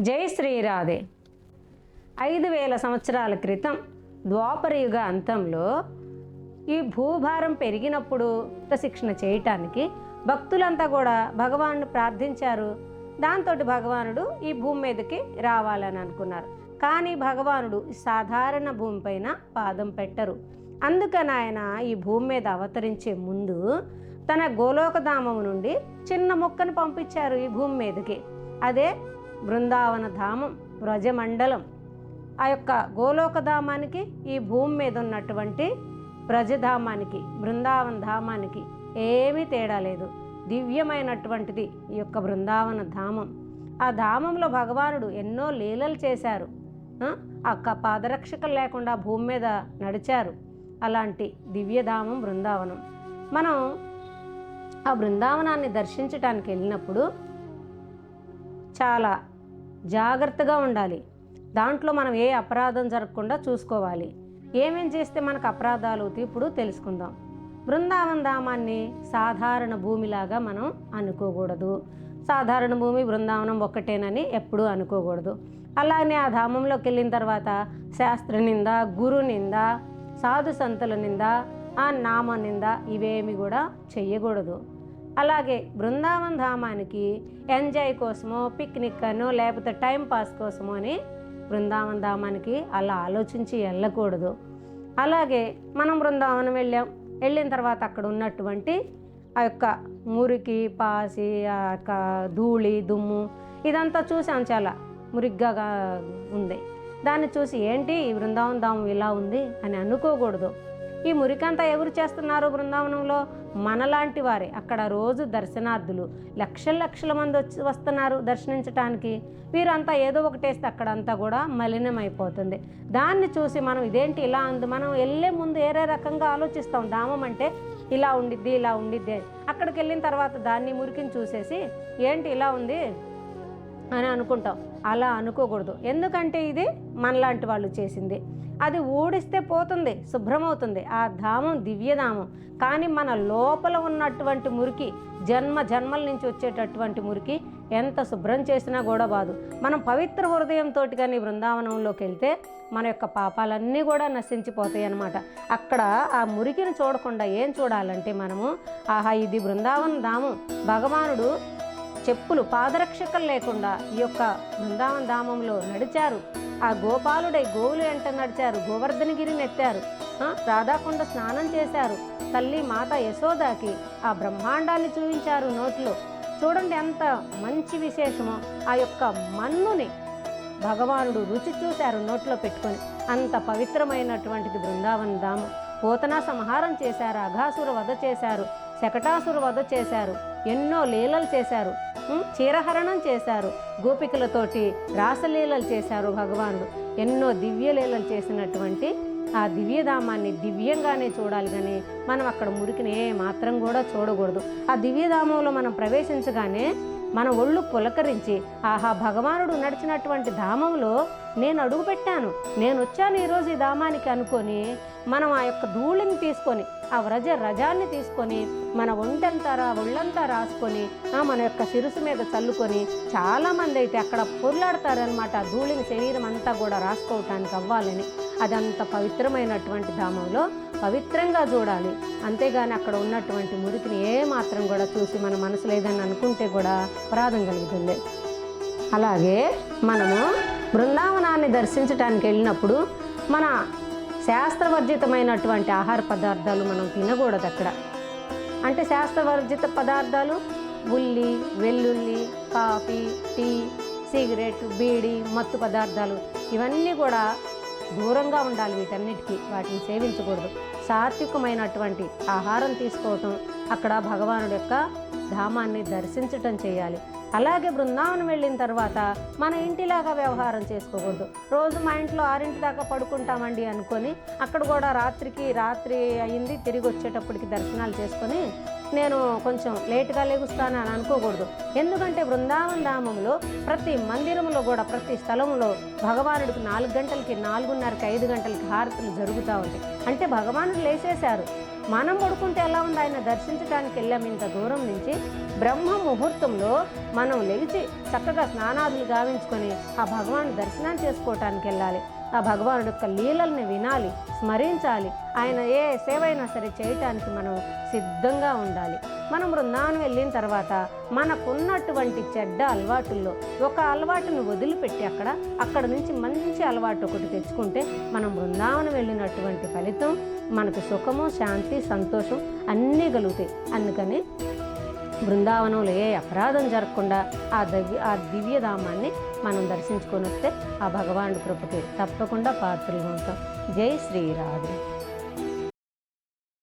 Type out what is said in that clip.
జై శ్రీరాధే ఐదు వేల సంవత్సరాల క్రితం ద్వాపరయుగ అంతంలో ఈ భూభారం పెరిగినప్పుడు శిక్షణ చేయటానికి భక్తులంతా కూడా భగవాను ప్రార్థించారు. దాంతో భగవానుడు ఈ భూమి మీదకి రావాలని అనుకున్నారు. కానీ భగవానుడు సాధారణ భూమిపైన పాదం పెట్టరు. అందుకని ఆయన ఈ భూమి మీద అవతరించే ముందు తన గోలోకధామం నుండి చిన్న మొక్కను పంపించారు ఈ భూమి మీదకి. అదే బృందావన ధామం వ్రజమండలం ఆ యొక్క గోలోకధామానికి ఈ భూమి మీద ఉన్నటువంటి ప్రజధామానికి బృందావన ధామానికి ఏమీ తేడా లేదు. దివ్యమైనటువంటిది ఈ యొక్క బృందావన ధామం ఆ ధామంలో భగవానుడు ఎన్నో లీలలు చేశారు. అక్క పాదరక్షకలు లేకుండా భూమి మీద నడిచారు. అలాంటి దివ్యధామం బృందావనం. మనం ఆ బృందావనాన్ని దర్శించటానికి వెళ్ళినప్పుడు చాలా జాగ్రత్తగా ఉండాలి. దాంట్లో మనం ఏ అపరాధం జరగకుండా చూసుకోవాలి. ఏమేం చేస్తే మనకు అపరాధాలు అవుతాయి ఇప్పుడు తెలుసుకుందాం. బృందావన ధామాన్ని సాధారణ భూమిలాగా మనం అనుకోకూడదు. సాధారణ భూమి బృందావనం ఒక్కటేనని ఎప్పుడూ అనుకోకూడదు. అలానే ఆ ధామంలోకి వెళ్ళిన తర్వాత శాస్త్ర నింద గురు నింద సాధు సంతుల నింద ఆ నామ నింద ఇవేమి కూడా చెయ్యకూడదు. అలాగే బృందావన్ ధామానికి ఎంజాయ్ కోసమో పిక్నిక్ అనో లేకపోతే టైం పాస్ కోసమో అని బృందావన్ ధామానికి అలా ఆలోచించి వెళ్ళకూడదు. అలాగే మనం బృందావనం వెళ్ళాం. వెళ్ళిన తర్వాత అక్కడ ఉన్నటువంటి ఆ యొక్క మురికి పాసి ఆ యొక్క ధూళి దుమ్ము ఇదంతా చూసాం చాలా మురిగ్గా ఉంది. దాన్ని చూసి ఏంటి ఈ బృందావన ధామం ఇలా ఉంది అని అనుకోకూడదు. ఈ మురికంతా ఎవరు చేస్తున్నారు బృందావనంలో? మనలాంటి వారే. అక్కడ రోజు దర్శనార్థులు. లక్షల లక్షల మంది వచ్చి వస్తున్నారు దర్శనించడానికి వీరంతా ఏదో ఒకటేస్తే అక్కడంతా కూడా మలినమైపోతుంది. దాన్ని చూసి మనం ఇదేంటి ఇలా ఉంది? మనం వెళ్ళే ముందు ఏరే రకంగా ఆలోచిస్తాం. ధామం అంటే ఇలా ఉండిద్ది ఇలా ఉండిద్ది అక్కడికి వెళ్ళిన తర్వాత దాన్ని మురికిని చూసేసి ఏంటి ఇలా ఉంది? అని అనుకుంటాం. అలా అనుకోకూడదు. ఎందుకంటే ఇది మనలాంటి వాళ్ళు చేసింది. అది ఊడిస్తే పోతుంది శుభ్రమవుతుంది. ఆ ధామం దివ్యధామం కానీ మన లోపల ఉన్నటువంటి మురికి జన్మ జన్మల నుంచి వచ్చేటటువంటి మురికి ఎంత శుభ్రం చేసినా కూడా బాదు. మనం పవిత్ర హృదయంతో కానీ బృందావనంలోకి వెళ్తే మన యొక్క పాపాలన్నీ కూడా నశించిపోతాయి అన్నమాట. అక్కడ ఆ మురికిని చూడకుండా ఏం చూడాలంటే మనము ఆహా ఇది బృందావన ధామం. భగవానుడు చెప్పులు పాదరక్షకలు లేకుండా ఈ యొక్క బృందావన ధామంలో నడిచారు. ఆ గోపాలుడై గోవులు వెంట నడిచారు. గోవర్ధనగిరి నెత్తారు రాధాకొండ రాధాకుండ స్నానం చేశారు. తల్లి మాత యశోదాకి ఆ బ్రహ్మాండాన్ని చూపించారు నోట్లో. చూడండి ఎంత మంచి విశేషమో. ఆ యొక్క మన్నుని భగవానుడు రుచి చూశారు నోట్లో పెట్టుకొని. అంత పవిత్రమైనటువంటిది బృందావన ధామం. పోతనా సంహారం చేశారు. అఘాసుర వధ చేశారు. శకటాసుర వధ చేశారు. ఎన్నో లీలలు చేశారు. చీరహరణం చేశారు. గోపికలతోటి రాసలీలలు చేశారు భగవానుడు. ఎన్నో దివ్యలీలలు చేసినటువంటి ఆ దివ్యధామాన్ని దివ్యంగానే చూడాలి కానీ మనం అక్కడ మురికిని ఏ మాత్రం కూడా చూడకూడదు. ఆ దివ్యధామంలో మనం ప్రవేశించగానే మన ఒళ్ళు పులకరించి ఆహా భగవానుడు నడిచినటువంటి ధామంలో నేను అడుగుపెట్టాను. నేను వచ్చాను ఈరోజు ఈ ధామానికి అనుకొని మనం ఆ యొక్క ధూళిని తీసుకొని ఆ వ్రజ రజాన్ని తీసుకొని మన ఒంటంతారా ఒళ్ళంతా రాసుకొని ఆ మన యొక్క శిరుసు మీద చల్లుకొని చాలామంది అయితే అక్కడ పొర్లాడతారనమాట ఆ ధూళిని శరీరం అంతా కూడా రాసుకోవటానికి అవ్వాలని. అదంత పవిత్రమైనటువంటి ధామంలో పవిత్రంగా చూడాలి. అంతేగాని అక్కడ ఉన్నటువంటి మురికిని ఏ మాత్రం కూడా చూసి మన మనసులో ఏదైనా అనుకుంటే కూడా అపరాధం కలుగుతుంది. అలాగే మనము బృందావనాన్ని దర్శించడానికి వెళ్ళినప్పుడు మన శాస్త్రవర్జితమైనటువంటి ఆహార పదార్థాలు మనం తినకూడదు అక్కడ అంటే శాస్త్రవర్జిత పదార్థాలు ఉల్లి వెల్లుల్లి కాఫీ టీ సిగరెట్ బీడి మత్తు పదార్థాలు ఇవన్నీ కూడా దూరంగా ఉండాలి వీటన్నిటికీ. వాటిని సేవించకూడదు. సాత్వికమైనటువంటి ఆహారం తీసుకోవటం అక్కడ భగవానుడి యొక్క ధామాన్ని దర్శించటం చేయాలి. అలాగే బృందావనం వెళ్ళిన తర్వాత మన ఇంటిలాగా వ్యవహారం చేసుకోకూడదు. రోజు మా ఇంట్లో ఆరింటి దాకా పడుకుంటామండి అనుకొని అక్కడ కూడా రాత్రికి రాత్రి అయింది తిరిగి వచ్చేటప్పటికి దర్శనాలు చేసుకొని నేను కొంచెం లేటుగా లేగుస్తాను అని అనుకోకూడదు. ఎందుకంటే బృందావన ధామంలో ప్రతి మందిరంలో కూడా ప్రతి స్థలంలో భగవానుడికి నాలుగు గంటలకి నాలుగున్నరకి ఐదు గంటలకి హారతులు జరుగుతూ ఉంటాయి. అంటే భగవానుడు లేచేశారు. మనం పడుకుంటే ఎలా ఉంది? ఆయన దర్శించడానికి వెళ్ళాం. ఇంత దూరం నుంచి బ్రహ్మ ముహూర్తంలో మనం లేచి చక్కగా స్నానాదులు గావించుకొని ఆ భగవాన్ దర్శనం చేసుకోవటానికి వెళ్ళాలి. ఆ భగవాను యొక్క లీలల్ని వినాలి స్మరించాలి. ఆయన ఏ సేవైనా సరే చేయటానికి మనం సిద్ధంగా ఉండాలి. మనం బృందావనం వెళ్ళిన తర్వాత మనకున్నటువంటి చెడ్డ అలవాటుల్లో ఒక అలవాటును వదిలిపెట్టి అక్కడ అక్కడ నుంచి మంచి అలవాటు ఒకటి తెచ్చుకుంటే మనం బృందావనం వెళ్ళినటువంటి ఫలితం మనకు సుఖము శాంతి సంతోషం అన్నీ కలుగుతాయి. అందుకని బృందావనంలో ఏ అపరాధం జరగకుండా ఆ దివ్య ఆ దివ్యధామాన్ని మనం దర్శించుకొని వస్తే ఆ భగవానుడి కృపకి తప్పకుండా పాత్రలు ఉంటాం. జై శ్రీరాధే.